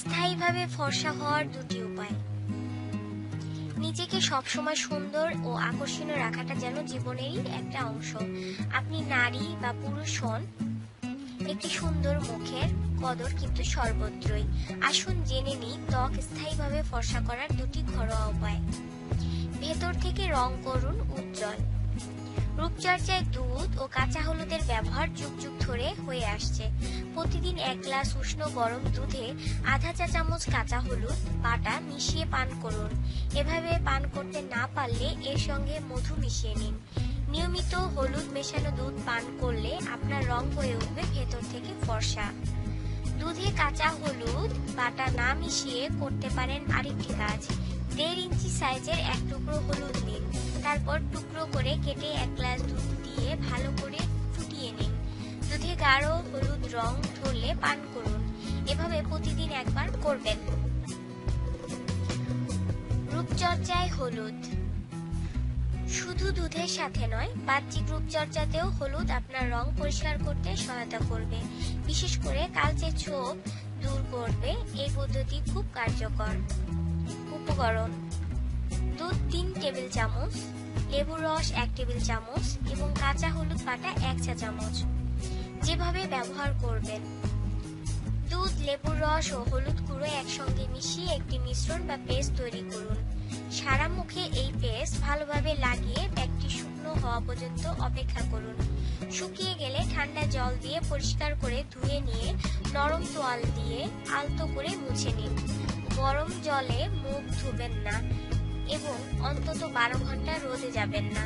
স্থায়ীভাবে ফর্সা হওয়ার দুটি উপায়। নিজেকে সবসময় সুন্দর ও আকর্ষণীয় রাখাটা যেন জীবনেরই একটা অংশ। আপনি নারী বা পুরুষ হন, একটি সুন্দর মুখের কদর কিন্তু সর্বত্রই। আসুন জেনে নিই ত্বক স্থায়ীভাবে ফর্সা করার দুটি ঘরোয়া উপায়। ভেতর থেকে রং করুন উজ্জ্বল। রূপচর্চায় দুধ ও কাঁচা হলুদের ব্যবহার যুগ যুগ ধরে হয়ে আসছে। প্রতিদিন এক গ্লাস উষ্ণ গরম দুধে আধা চা চামচ কাঁচা হলুদ বাটা মিশিয়ে পান করুন। এভাবে পান করতে না পারলে এর সঙ্গে মধু মিশিয়ে নিন। নিয়মিত হলুদ মেশানো দুধ পান করলে আপনার রং হয়ে উঠবে ভেতর থেকে ফর্সা। দুধে কাঁচা হলুদ বাটা না মিশিয়ে করতে পারেন আরেকটি কাজ। দেড় ইঞ্চি সাইজের এক টুকরো হলুদ নিন। তারপর টুকরো করে কেটে এক গ্লাস দুধ দিয়ে ভালো করে ফুটিয়ে নিন। দুধে গাঢ় হলুদ রং ধরলে পান করুন। এভাবে প্রতিদিন একবার করবেন। রূপচর্চায় হলুদ। শুধু দুধের সাথে নয়, বাহ্যিক রূপচর্চাতেও হলুদ আপনার রং পরিষ্কার করতে সহায়তা করবে। বিশেষ করে কালচে ছোপ দূর করবে, এই পদ্ধতি খুব কার্যকর। উপকরণ। দুধ তিন টেবিল চামচ লেবুর রস এক টেবিল চামচ এবং কাঁচা হলুদ বাটা এক চা চামচ। যেভাবে ব্যবহার করবেন। দুধ, লেবুর রস ও হলুদ গুঁড়ো একসঙ্গে মিশিয়ে একটি মিশ্রণ বা পেস্ট তৈরি করুন। সারা মুখে এই পেস্ট ভালোভাবে লাগিয়ে ব্যাগটি শুকনো হওয়া পর্যন্ত অপেক্ষা করুন। শুকিয়ে গেলে ঠান্ডা জল দিয়ে পরিষ্কার করে ধুয়ে নিয়ে নরম তোয়াল দিয়ে আলতো করে মুছে নিন। গরম জলে মুখ ধুবেন না এবং অন্তত বারো ঘণ্টা রোদে যাবেন না।